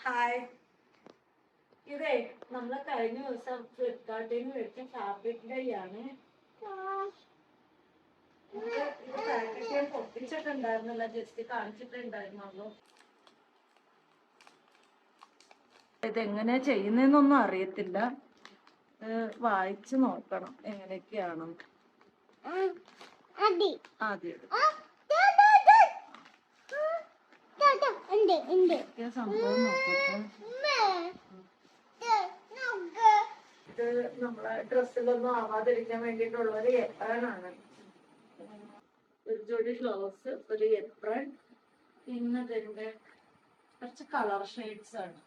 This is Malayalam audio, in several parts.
ഹായ് ഇതേ നമ്മളെ കഴിഞ്ഞ ദിവസം ഫ്ലിപ്കാർട്ടിൽ നിന്ന് വെച്ച ഫാബ്രിക് ഡൈ ആണ്. ഇത് ഇത് പാക്കറ്റ് ഞാൻ പൊട്ടിച്ചിട്ടുണ്ടായിരുന്നില്ല. ജസ്റ്റ് കാണിച്ചിട്ടുണ്ടായിരുന്നുള്ളൂ ഇതെങ്ങനെ ചെയ്യുന്നതെന്നൊന്നും അറിയത്തില്ല. വായിച്ചു നോക്കണം എങ്ങനെയൊക്കെയാണെന്ന്. അടി ആദ്യം ആ, ദാ, ദാ, ദാ. ആ, ദാ, ദാ, ഉണ്ട് ഉണ്ട് ഇതൊക്കെ സംഭവം നോക്കട്ടെ ഉമ്മേ. ദാ, നോക്ക്. ഇത് നമ്മളെ ഡ്രസ്സിലൊന്നും ആവാതിരിക്കാൻ വേണ്ടിയിട്ടുള്ള ഒരു എപ്രാനാണ് ഒരു ജോഡി ഗ്ലൗസ് ഒരു എപ്രൺ പിന്നെ ഇതിന്റെ കുറച്ച് കളർ ഷെയ്ഡ്സ് ആണ്.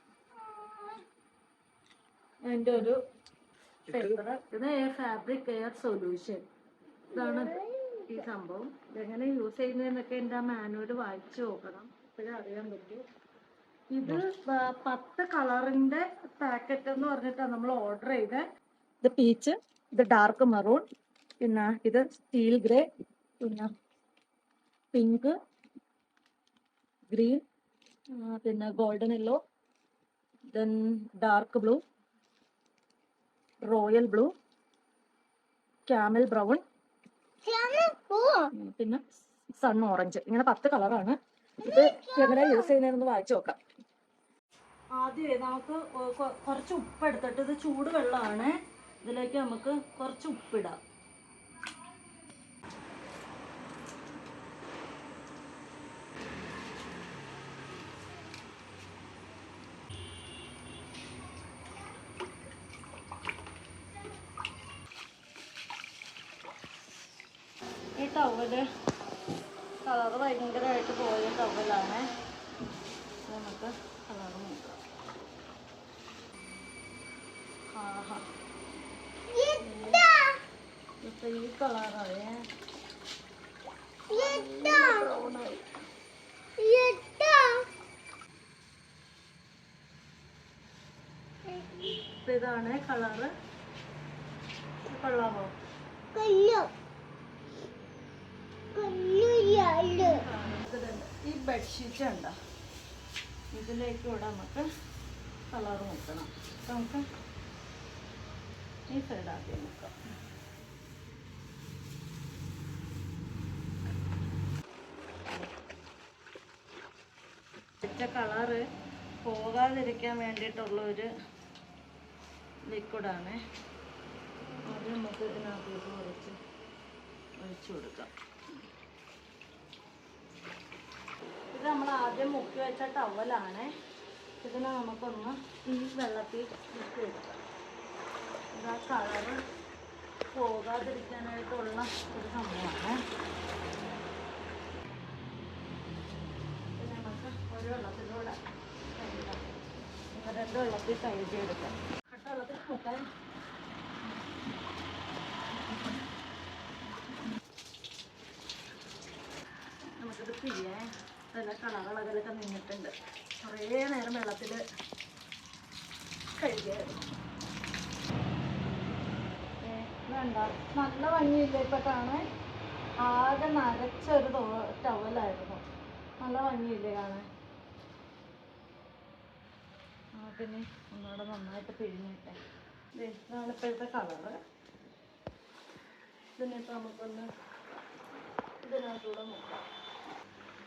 അതിന്റെ ഒരു ഇത് ഫാബ്രിക് എയർ സൊല്യൂഷൻ ഇതാണ് ഈ സംഭവം. ഇതെങ്ങനെ യൂസ് ചെയ്യുന്നതെന്നൊക്കെ എന്റെ ആ മാനുവൽ വായിച്ചു നോക്കണം. അപ്പോഴേ അറിയാൻ പറ്റൂ. ഇത് പത്ത് കളറിന്റെ പാക്കറ്റ് എന്ന് പറഞ്ഞിട്ടാണ് നമ്മൾ ഓർഡർ ചെയ്തത് ഇത് പീച്ച് ഇത് ഡാർക്ക് മെറൂൺ പിന്നെ ഇത് സ്റ്റീൽ ഗ്രേ പിന്നെ പിങ്ക് ഗ്രീൻ പിന്നെ golden yellow then dark blue royal blue camel brown പിന്നെ സൺ ഓറഞ്ച് ഇങ്ങനെ പത്ത് കളറാണ് ഇത് എങ്ങനെ യൂസ് ചെയ്യുന്നതെന്ന് വായിച്ചു നോക്കാം. ആദ്യമേ നമുക്ക് കുറച്ച് ഉപ്പ് എടുത്തിട്ട് ഇത് ചൂട് വെള്ളമാണ് ഇതിലേക്ക് നമുക്ക് കുറച്ച് ഉപ്പിടാം. ഈ ടവൽ കളറ് ഭയങ്കരമായിട്ട് പോയ ടവലാണ് നമുക്ക് കളറ് നോക്കാം. ആഹാ. ഇപ്പൊ ഈ കളറായേ ബ്രൗണായി ഇതാണ് കളറ്. കൊള്ളാമോ കൊല്ലു. ബെഡ്ഷീറ്റ് ഇതിലേക്ക് ഇവിടെ നമുക്ക് കളർ അപ്പം നമുക്ക് ഈ സൈഡ് ആദ്യം വെച്ച കളറ് പോകാതിരിക്കാൻ വേണ്ടിയിട്ടുള്ള ഒരു ലിക്വിഡാണ് അത് നമുക്ക് ഇതിനകത്തേക്ക് കുറച്ച് ഒഴിച്ചു കൊടുക്കാം. ഇത് നമ്മൾ ആദ്യം മുക്കി വെച്ച ടവലാണ് ഇതിനെ നമുക്കൊന്ന് ഈ വെള്ളത്തിൽ മുക്കി വെക്കാം ഇത് ആ കളറ് പോകാതിരിക്കാനായിട്ടുള്ള ഒരു സംഭവമാണ്. നമുക്ക് ഒരു വെള്ളത്തിലൂടെ കഴുകാം. രണ്ട് വെള്ളത്തിൽ കഴുകിയെടുക്കാം കട്ട വെള്ളത്തിൽ മുക്കാൻ നമുക്കിത് പിഴിയാൻ നല്ല കളകളകലൊക്കെ നിന്നിട്ടുണ്ട്. കുറേ നേരം വെള്ളത്തിൽ കഴുകിയായിരുന്നു. വേണ്ട. നല്ല ഭംഗിയില്ല ഇപ്പൊ കാണാൻ? ആകെ നരച്ചൊരു ടവലായിരുന്നു. നല്ല ഭംഗിയില്ലേ കാണാൻ? പിന്നെ ഒന്നുകൂടെ നന്നായിട്ട് പിഴിഞ്ഞിട്ടെ. ഇതാണ് ഇപ്പോഴത്തെ കളറ്. ഇതിനിപ്പോൾ നമുക്കൊന്ന് ഇതിനകത്തൂടെ നോക്കാം.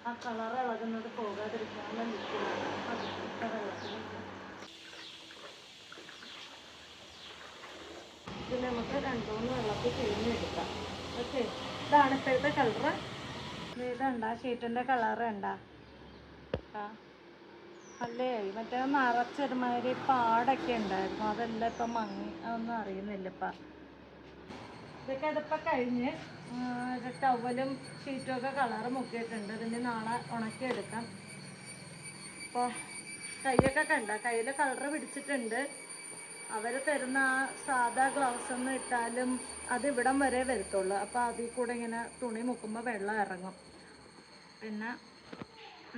ആ കളർ ഇളകുന്നത് പോകാതിരിക്കാനുള്ള ലിക്വിഡാണ് പതുക്കെ വെള്ളത്തിൽ ഇത് നമുക്ക് രണ്ടുമൂന്ന് വെള്ളത്തിൽ പിഴിഞ്ഞെടുക്കാം ഓക്കെ. ഇതാണ് ഇപ്പോഴത്തെ കളറ്. ഇതുണ്ടാ ഷീറ്റിന്റെ കളറ് ഉണ്ടാ ആ. അല്ലേ? മറ്റേ നിറച്ചൊരുമാതിരി പാടൊക്കെ ഉണ്ടായിരുന്നു. അതെല്ലാം ഇപ്പം മങ്ങി അതൊന്നും അറിയുന്നില്ല ഇപ്പം. ഇതൊക്കെ ഇതിപ്പോൾ കഴിഞ്ഞ് ടവലും ഷീറ്റും ഒക്കെ കളറ് മുക്കിയിട്ടുണ്ട്. ഇതിന് നാളെ ഉണക്കിയെടുക്കാം. അപ്പോൾ കൈയൊക്കെ കണ്ട? കയ്യിൽ കളറ് പിടിച്ചിട്ടുണ്ട്. അവർ തരുന്ന ആ സാധാ ഗ്ലൗസ് ഒന്നും ഇട്ടാലും അത് ഇവിടം വരെ വരത്തുള്ളൂ. അപ്പോൾ അതിൽ കൂടെ ഇങ്ങനെ തുണി മുക്കുമ്പോൾ വെള്ളം ഇറങ്ങും. പിന്നെ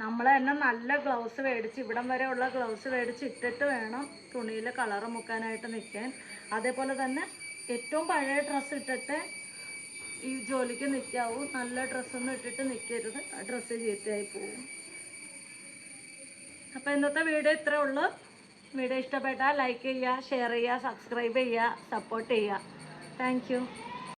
നമ്മൾ തന്നെ നല്ല ഗ്ലൗസ് മേടിച്ച് ഇവിടം വരെ ഉള്ള ഗ്ലൗസ് മേടിച്ച് ഇട്ടിട്ട് വേണം തുണിയിൽ കളറ് മുക്കാനായിട്ട് നിൽക്കാൻ അതേപോലെ തന്നെ ഏറ്റവും പഴയ ഡ്രസ്സ് ഇട്ടിട്ട് ഈ ജോലിക്ക് നിൽക്കാവൂ നല്ല ഡ്രസ്സൊന്നും ഇട്ടിട്ട് നിൽക്കരുത് ആ ഡ്രസ്സ് ചീത്തയായി പോകും അപ്പോൾ ഇന്നത്തെ വീഡിയോ ഇത്രേ ഉള്ളൂ. വീഡിയോ ഇഷ്ടപ്പെട്ടാൽ ലൈക്ക് ചെയ്യുക ഷെയർ ചെയ്യുക സബ്സ്ക്രൈബ് ചെയ്യുക സപ്പോർട്ട് ചെയ്യുക. താങ്ക്